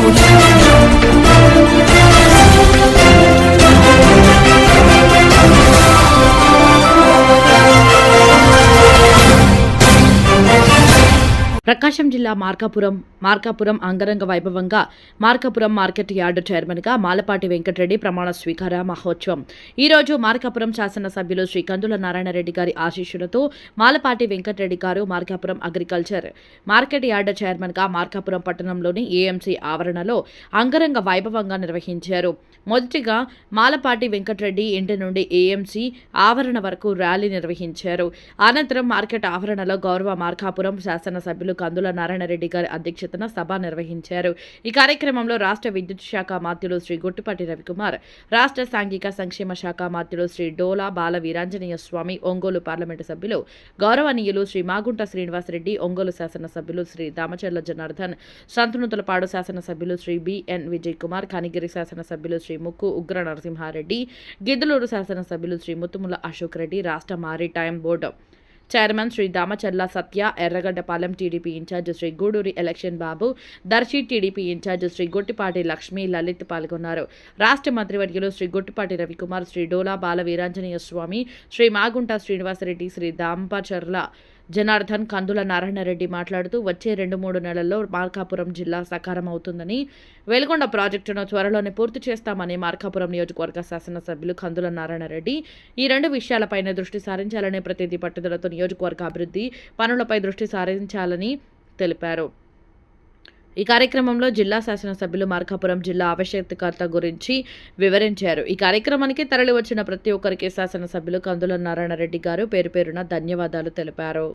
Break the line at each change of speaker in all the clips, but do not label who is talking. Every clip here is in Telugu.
Saúde. ప్రకాశం జిల్లా మార్కాపురం మార్కాపురం అంగరంగ వైభవంగా మార్కాపురం మార్కెట్ యార్డు చైర్మన్గా మాలపాటి వెంకటరెడ్డి ప్రమాణ స్వీకార మహోత్సవం. ఈరోజు మార్కాపురం శాసనసభ్యులు శ్రీ కందుల నారాయణరెడ్డి గారి ఆశీస్సులతో మాలపాటి వెంకటరెడ్డి గారు మార్కాపురం అగ్రికల్చర్ మార్కెట్ యార్డు చైర్మన్గా మార్కాపురం పట్టణంలోని ఏఎంసీ ఆవరణలో అంగరంగ వైభవంగా నిర్వహించారు. మొదటిగా మాలపాటి వెంకటరెడ్డి ఇంటి నుండి ఏఎంసీ ఆవరణ వరకు ర్యాలీ నిర్వహించారు. అనంతరం మార్కెట్ ఆవరణలో గౌరవ మార్కాపురం శాసనసభ్యులు కందుల నారాయణరెడ్డి గారి అధ్యక్షతన సభ నిర్వహించారు. ఈ కార్యక్రమంలో రాష్ట్ర విద్యుత్ శాఖ మాత్యులు శ్రీ గుట్టుపాటి రవికుమార్ రాష్ట్ర సాంఘిక సంక్షేమ శాఖ మాత్యులు శ్రీ డోలా బాల వీరాంజనేయ స్వామి ఒంగోలు పార్లమెంటు సభ్యులు గౌరవనీయులు శ్రీ మాగుంట శ్రీనివాసరెడ్డి ఒంగోలు శాసనసభ్యులు శ్రీ దామచర్ల జనార్దన్ సంతనుతులపాడు శాసనసభ్యులు శ్రీ బిఎన్ విజయ్ కుమార్ కనిగిరి శాసనసభ్యులు శ్రీ ముక్కు ఉగ్ర నరసింహారెడ్డి గిద్దలూరు శాసనసభ్యులు శ్రీ ముత్తుముల అశోక్ రెడ్డి రాష్ట్ర maritime board chairman Shri Damacharla Satya Erragaddapalem TDP incharge Shri Guduri Erikshan Babu Darsi TDP incharge Shri Guttipati Lakshmi Lalith పాల్గొన్నారు. రాష్ట్ర మంత్రివర్యులు శ్రీ గుట్టిపాటి రవికుమార్ శ్రీ డోలా బాల వీరాంజనేయ స్వామి శ్రీ మాగుంట శ్రీనివాసరెడ్డి శ్రీ దాంపచర్ల జనార్దన్ కందుల నారాయణరెడ్డి మాట్లాడుతూ వచ్చే రెండు మూడు నెలల్లో మార్కాపురం జిల్లా సకారం అవుతుందని వెలుగొండ ప్రాజెక్టును త్వరలోనే పూర్తి చేస్తామని మార్కాపురం నియోజకవర్గ శాసనసభ్యులు కందుల నారాయణరెడ్డి ఈ రెండు విషయాలపైన దృష్టి సారించాలనే ప్రతిదీ పట్టుదలతో నియోజకవర్గ అభివృద్ధి పనులపై దృష్టి సారించాలని తెలిపారు. ఈ కార్యక్రమంలో జిల్లా శాసనసభ్యులు మార్కాపురం జిల్లా ఆవశ్యకత గురించి వివరించారు. ఈ కార్యక్రమానికి తరలివచ్చిన ప్రతి ఒక్కరికి శాసనసభ్యులు కందుల నారాయణరెడ్డి గారు పేరు పేరున ధన్యవాదాలు తెలిపారు.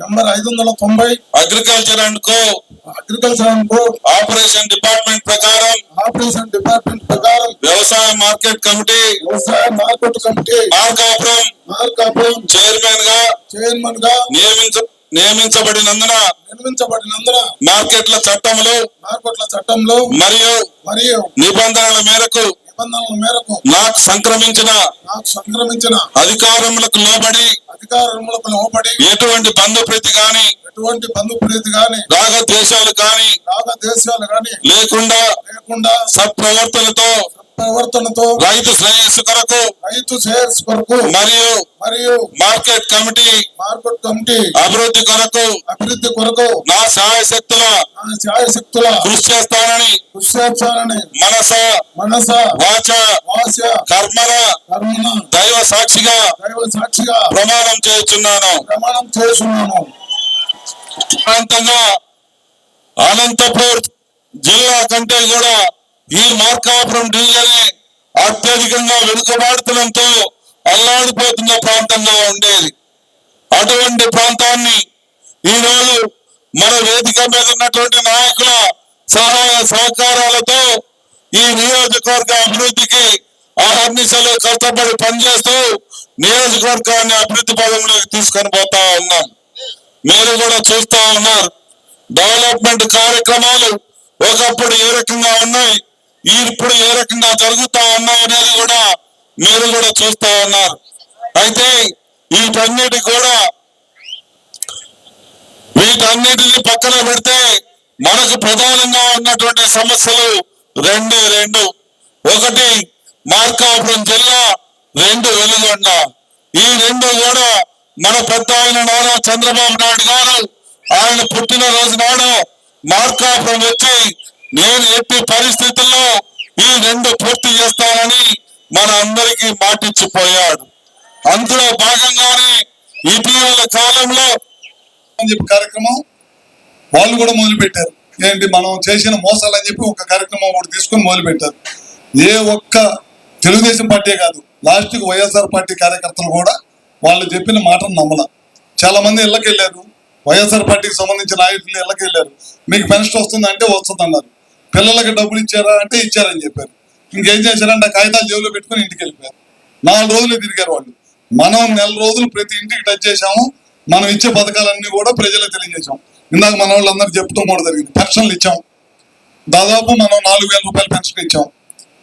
నంబర్ ఐదు వందల తొంభై.
Agriculture and co.
Agriculture
operation department ప్రకారం
ఆపరేషన్ డిపార్ట్మెంట్ ప్రకారం
వ్యవసాయ మార్కెట్ కమిటీ
వ్యవసాయ మార్కెట్ కమిటీ
మార్కాపురం
మార్కాపురం చైర్మన్గా చైర్మన్గా
నియమించ నియమించబడినందున
నిర్మించబడినందున
మార్కెట్ల చట్టములు
మార్కెట్ల చట్టంలో
మరియు
మరియు
నిబంధనల మేరకు
నిబంధనల మేరకు
నాకు సంక్రమించిన
నాకు సంక్రమించిన
అధికారములకు లోబడి
అధికారములకు లోబడి
ఎటువంటి బంధుప్రీతి గాని
ఎటువంటి బంధుప్రీతి గాని
రాగద్వేషాలు గాని
రాగ దేశాలు గాని
లేకుండా
లేకుండా
సత్ప్రవర్తనతో
ప్రవర్తనతో
రైతు శ్రేయస్సు కొరకు
రైతు షేర్స్ కొరకు
మరియు
మరియు
మార్కెట్ కమిటీ
మార్కెట్ కమిటీ
అభివృద్ధి కొరకు
అభివృద్ధి కొరకు
నా శాయశక్తుల
నా శాయశక్తుల
కృషి చేస్తానని
కృషి చేస్తానని
మనస
మనస
వాచ
వాస
కర్మల
కర్మన
దైవ సాక్షిగా
దైవ సాక్షిగా
ప్రమాణం చేస్తున్నాను
ప్రమాణం చేస్తున్నాను
ప్రాంతంగా అనంతపూర్ జిల్లా కంటే కూడా ఈ మార్కాపురం డివిజన్ అత్యధికంగా వెనుకబాడుతనంతో అల్లాడిపోతున్న ప్రాంతంగా ఉండేది. అటువంటి ప్రాంతాన్ని ఈరోజు మన వేదిక మీద ఉన్నటువంటి నాయకుల సహాయ సహకారాలతో ఈ నియోజకవర్గ అభివృద్ధికి అహర్నిశలు కష్టపడి పనిచేస్తూ నియోజకవర్గాన్ని అభివృద్ధి పదంలోకి తీసుకొని పోతా ఉన్నాం. మీరు కూడా చూస్తా ఉన్నారు డెవలప్మెంట్ కార్యక్రమాలు ఒకప్పుడు ఏ రకంగా ఉన్నాయి ఇప్పుడు ఏ రకంగా జరుగుతా ఉన్నాయి అనేది కూడా మీరు కూడా చూస్తా ఉన్నారు. అయితే వీటన్నిటి కూడా వీటన్నిటిని పక్కన పెడితే మనకు ప్రధానంగా ఉన్నటువంటి సమస్యలు రెండు రెండు. ఒకటి మార్కాపురం జిల్లా రెండు వెలుగొండ. ఈ రెండు కూడా మన పెద్ద ఆయన నారా చంద్రబాబు నాయుడు గారు ఆయన పుట్టినరోజు నాడు మార్కాపురం వచ్చి నేను ఎట్టి పరిస్థితుల్లో ఈ రెండు పూర్తి చేస్తానని మన అందరికీ మాటిచ్చిపోయాడు. అందులో భాగంగానే ఇటీవల కాలంలో
అని చెప్పి కార్యక్రమం వాళ్ళు కూడా మొదలుపెట్టారు. ఏంటి మనం చేసిన మోసాలని చెప్పి ఒక కార్యక్రమం ఒకటి తీసుకొని మొదలుపెట్టారు. ఏ ఒక్క తెలుగుదేశం పార్టీ కాదు లాస్ట్కి వైఎస్ఆర్ పార్టీ కార్యకర్తలు కూడా వాళ్ళు చెప్పిన మాటను నమ్మల చాలా మంది ఇళ్ళకి వెళ్ళారు వైఎస్ఆర్ పార్టీకి సంబంధించిన నాయకులు ఇళ్ళకి వెళ్ళారు మీకు పెన్షన్ వస్తుంది అంటే వస్తుంది అన్నారు. పిల్లలకి డబ్బులు ఇచ్చారా అంటే ఇచ్చారని చెప్పారు. ఇంకేం చేశారంటే ఆ కాగితాలు జేబులో పెట్టుకొని ఇంటికి వెళ్ళిపోయారు నాలుగు రోజులు తిరిగారు వాళ్ళు. మనం నెల రోజులు ప్రతి ఇంటికి టచ్ చేశాము. మనం ఇచ్చే పథకాలన్నీ కూడా ప్రజలకు తెలియజేశాం. ఇందాక మన వాళ్ళందరూ చెప్తూ కూడా జరిగింది. పెన్షన్లు ఇచ్చాం. దాదాపు మనం నాలుగు వేల రూపాయలు పెన్షన్ ఇచ్చాం.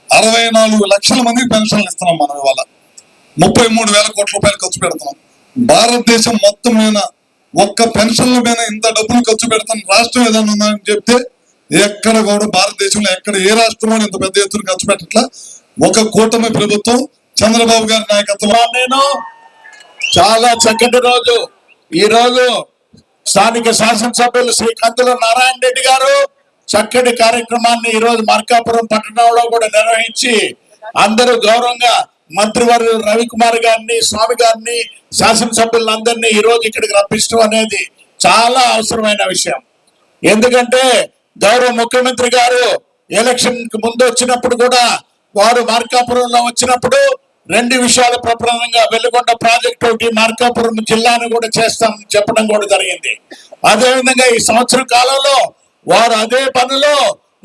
అరవై నాలుగు లక్షల మందికి పెన్షన్లు ఇస్తున్నాం మనం ఇవాళ. ముప్పై మూడు వేల కోట్ల రూపాయలు ఖర్చు పెడుతున్నాం. భారతదేశం మొత్తం మీద ఒక్క పెన్షన్ల మీద ఇంత డబ్బులు ఖర్చు పెడతాను రాష్ట్రం ఏదైనా ఉందని చెప్తే ఎక్కడ కూడా భారతదేశంలో ఎక్కడ ఏ రాష్ట్రంలో ఇంత పెద్ద ఎత్తున ఖర్చు పెట్టట్లా? ఒక కూటమి ప్రభుత్వం చంద్రబాబు గారి నాయకత్వం
నేను చాలా చక్కటి రోజు. ఈ రోజు స్థానిక శాసనసభ్యులు శ్రీ కందుల నారాయణ రెడ్డి గారు చక్కటి కార్యక్రమాన్ని ఈ రోజు మార్కాపురం పట్టణంలో కూడా నిర్వహించి అందరూ గౌరవంగా మంత్రివారు రవికుమార్ గారిని స్వామి గారిని శాసనసభ్యులందరినీ ఈ రోజు ఇక్కడికి రప్పించడం అనేది చాలా అవసరమైన విషయం. ఎందుకంటే గౌరవ ముఖ్యమంత్రి గారు ఎలక్షన్కి ముందు వచ్చినప్పుడు కూడా వారు మార్కాపురంలో వచ్చినప్పుడు రెండు విషయాలు ప్రప్రదంగా వెలుగొండ ప్రాజెక్టు ఒకటి మార్కాపురం జిల్లాను కూడా చేస్తాం చెప్పడం కూడా జరిగింది. అదేవిధంగా ఈ సంవత్సరం కాలంలో వారు అదే పనిలో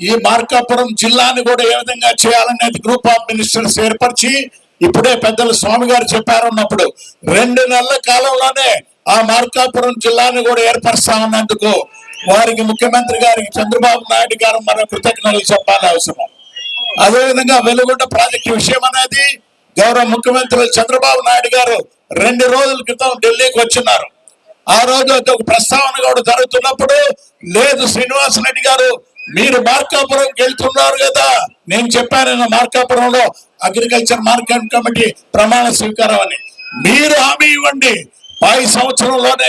ఈ మార్కాపురం జిల్లాను కూడా ఏ విధంగా చేయాలనేది గ్రూప్ ఆఫ్ మినిస్టర్స్ ఏర్పరిచి ఇప్పుడే పెద్దలు స్వామి గారు చెప్పారన్నప్పుడు రెండు నెలల కాలంలోనే ఆ మార్కాపురం జిల్లాను కూడా ఏర్పరుస్తా ఉన్నందుకు వారికి ముఖ్యమంత్రి గారికి చంద్రబాబు నాయుడు గారు మన కృతజ్ఞతలు చెప్పాలి అవసరం. అదేవిధంగా వెలుగుండ ప్రాజెక్టు విషయం అనేది గౌరవ ముఖ్యమంత్రి చంద్రబాబు నాయుడు గారు రెండు రోజుల క్రితం ఢిల్లీకి వచ్చినారు. ఆ రోజు ఒక ప్రస్తావన కూడా జరుగుతున్నప్పుడు లేదు శ్రీనివాస్ రెడ్డి గారు మీరు మార్కాపురంకి వెళ్తున్నారు కదా నేను చెప్పాను మార్కాపురంలో అగ్రికల్చర్ మార్కెట్ కమిటీ ప్రమాణ స్వీకారం అని మీరు హామీ ఇవ్వండి. పై సంవత్సరంలోనే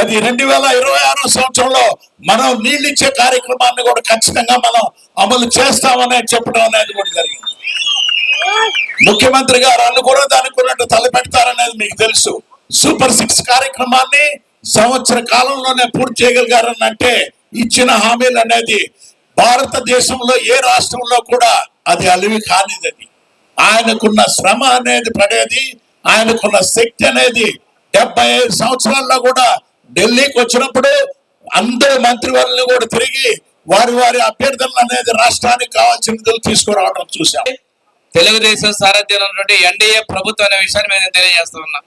అది రెండు వేల ఇరవై ఆరో సంవత్సరంలో మనం నీళ్ళిచ్చే కార్యక్రమాన్ని కూడా ఖచ్చితంగా మనం అమలు చేస్తామని చెప్పడం అనేది కూడా జరిగింది. ముఖ్యమంత్రి గారు అనుకున్నది అనుకున్నట్టు తలపెడతారనేది మీకు తెలుసు. సూపర్ సిక్స్ కార్యక్రమాన్ని సంవత్సర కాలంలోనే పూర్తి చేయగలిగారని అంటే ఇచ్చిన హామీలు అనేది భారతదేశంలో ఏ రాష్ట్రంలో కూడా అది అలివి కానిదని ఆయనకున్న శ్రమ అనేది పడేది ఆయనకున్న శక్తి అనేది డెబ్బై ఐదు సంవత్సరాల్లో కూడా ఢిల్లీకి వచ్చినప్పుడు అందరి మంత్రివర్యులను కూడా తిరిగి వారి వారి అభ్యర్థులను అనేది రాష్ట్రానికి కావాల్సిన నిధులు తీసుకురావడం చూసాం
తెలుగుదేశం సారథ్యం ఉన్నటువంటి ఎన్డీఏ ప్రభుత్వం అనే విషయాన్ని మేము తెలియజేస్తున్నాం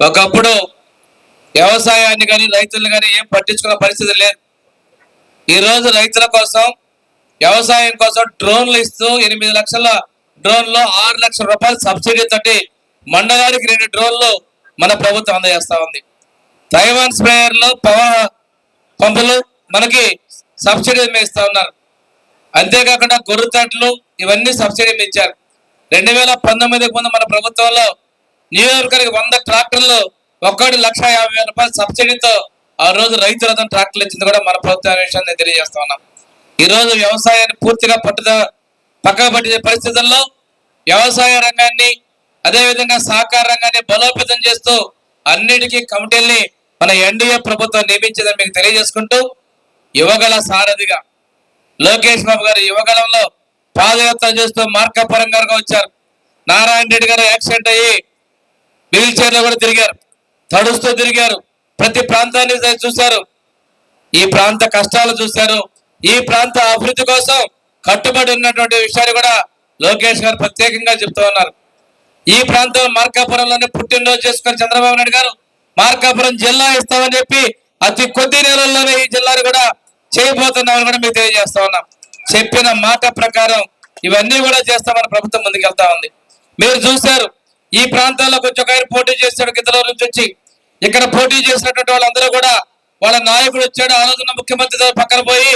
ఒకప్పుడు వ్యవసాయాన్ని కానీ రైతులను కానీ ఏం పట్టించుకున్న పరిస్థితి లేదు. ఈ రోజు రైతుల కోసం వ్యవసాయం కోసం డ్రోన్లు ఇస్తూ ఎనిమిది లక్షల డ్రోన్లో ఆరు లక్షల రూపాయలు సబ్సిడీ తోటి మండలానికి రెండు డ్రోన్లు మన ప్రభుత్వం అందజేస్తా ఉంది. తైవాన్ స్ప్రేయర్లు పవర్ పంపులు మనకి సబ్సిడీ మీద ఇస్తా ఉన్నారు. అంతేకాకుండా గొర్రె తట్లు ఇవన్నీ సబ్సిడీ మీద ఇచ్చారు. రెండు వేల పంతొమ్మిదికి ముందు మన ప్రభుత్వంలో నియోజకవర్గానికి వంద ట్రాక్టర్లు ఒక్కటి లక్ష యాభై వేల రూపాయల సబ్సిడీతో ఆ రోజు రైతులతో ట్రాక్టర్లు ఇచ్చింది కూడా మన ప్రభుత్వం విషయాన్ని తెలియజేస్తా ఉన్నాం. ఈరోజు వ్యవసాయాన్ని పూర్తిగా పట్టుద పక్కకు పరిస్థితుల్లో వ్యవసాయ రంగాన్ని అదేవిధంగా సహకార రంగాన్ని బలోపేతం చేస్తూ అన్నిటికీ కమిటీల్ని మన ఎన్డీఏ ప్రభుత్వం నియమించిందని మీకు తెలియజేసుకుంటూ యువగల సారథిగా లోకేష్ బాబు గారు యువగలంలో పాదయాత్ర చేస్తూ మార్కాపురం వచ్చారు. నారాయణ రెడ్డి గారు యాక్సిడెంట్ అయ్యి వీల్ చైర్లో కూడా తిరిగారు. తడుస్తూ తిరిగారు. ప్రతి ప్రాంతాన్ని చూశారు. ఈ ప్రాంత కష్టాలు చూశారు. ఈ ప్రాంత అభివృద్ధి కోసం కట్టుబడి ఉన్నటువంటి విషయాన్ని కూడా లోకేష్ గారు ప్రత్యేకంగా చెప్తూ ఉన్నారు. ఈ ప్రాంతం మార్కాపురంలోనే పుట్టినరోజు చేసుకుని చంద్రబాబు నాయుడు గారు మార్కాపురం జిల్లా ఇస్తామని చెప్పి అతి కొద్ది నెలల్లోనే ఈ జిల్లాను కూడా చేయబోతున్నామని కూడా మీకు తెలియజేస్తా ఉన్నాం. చెప్పిన మాట ప్రకారం ఇవన్నీ కూడా చేస్తామని ప్రభుత్వం ముందుకెళ్తా ఉంది. మీరు చూశారు ఈ ప్రాంతాల్లో కొంచెం ఒక ఆయన పోటీ చేశాడు గిద్దలూరు నుంచి వచ్చి. ఇక్కడ పోటీ చేసినటువంటి వాళ్ళందరూ కూడా వాళ్ళ నాయకుడు వచ్చాడు ఆ రోజున ముఖ్యమంత్రి పక్కన పోయి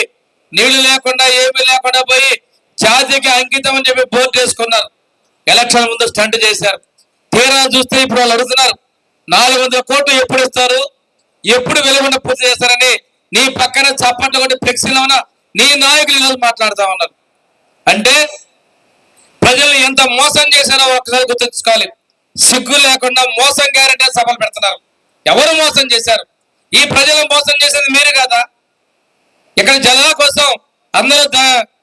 నీళ్ళు లేకుండా ఏమీ లేకుండా పోయి జాతికి అంకితం అని చెప్పి బోర్డు చేసుకున్నారు. ఎలక్షన్ ముందు స్టంట్ చేశారు. తీరా చూస్తే ఇప్పుడు వాళ్ళు అడుగుతున్నారు నాలుగు వందల కోట్లు ఎప్పుడు ఇస్తారు? ఎప్పుడు వెలుగుండ పూర్తి చేస్తారని నీ పక్కన చప్పట్లు కొట్టి ఫ్లెక్సీలో ఉన్న నీ నాయకులు ఈరోజు మాట్లాడుతా ఉన్నారు. అంటే ప్రజలు ఎంత మోసం చేశారో ఒకసారి గుర్తుంచుకోవాలి సిగ్గు లేకుండా మోసం గ్యారంటీ సభలు పెడుతున్నారు. ఎవరు మోసం చేశారు? ఈ ప్రజలను మోసం చేసేది మీరు కదా? ఇక్కడ జనాల కోసం అందరూ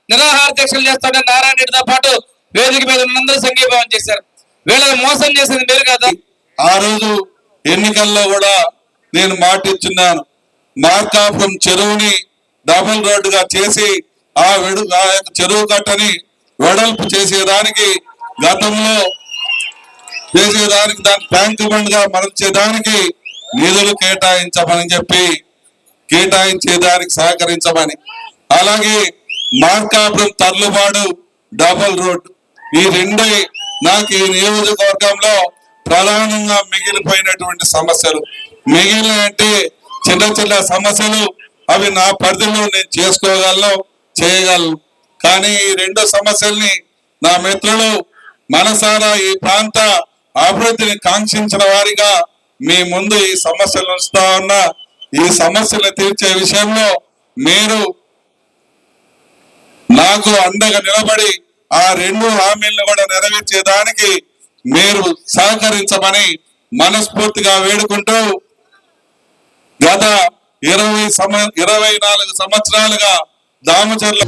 నిరాహార దీక్షలు చేస్తుంటే నారాయణ రెడ్డితో పాటు వేదిక మీద ఉన్నందరూ సంఘీభావం చేశారు. వీళ్ళని మోసం చేసింది మీరు కదా?
ఆ రోజు ఎన్నికల్లో కూడా నేను మాట ఇచ్చున్నాను. మార్కాపురం చెరువుని డబుల్ రోడ్డుగా చేసి ఆ వెడు ఆ యొక్క చెరువు కట్టని వెడల్పు చేసేదానికి గతంలో చేసేదానికి దాని ట్యాంక్ బండ్గా మరల్చేదానికి నిధులు కేటాయించమని చెప్పి కేటాయించేదానికి సహకరించమని. అలాగే మార్కాపురం తర్లుబాడు డబల్ రోడ్. ఈ రెండే నాకు ఈ నియోజకవర్గంలో ప్రధానంగా మిగిలిపోయినటువంటి సమస్యలు. మిగిలిన అంటే చిన్న చిన్న సమస్యలు అవి నా పరిధిలో నేను చేసుకోగలను చేయగలను. కానీ ఈ రెండు సమస్యల్ని నా మిత్రులు మనసారా ఈ ప్రాంత అభివృద్ధిని కాంక్షించిన వారిగా మీ ముందు ఈ సమస్యలు ఉంచుతా ఉన్నా ఈ సమస్యలు తీర్చే విషయంలో మీరు నాకు అండగా నిలబడి ఆ రెండు హామీలను కూడా నెరవేర్చేదానికి మీరు సహకరించమని మనస్ఫూర్తిగా వేడుకుంటూ గత ఇరవై సమ ఇరవై నాలుగు సంవత్సరాలుగా దామచర్ల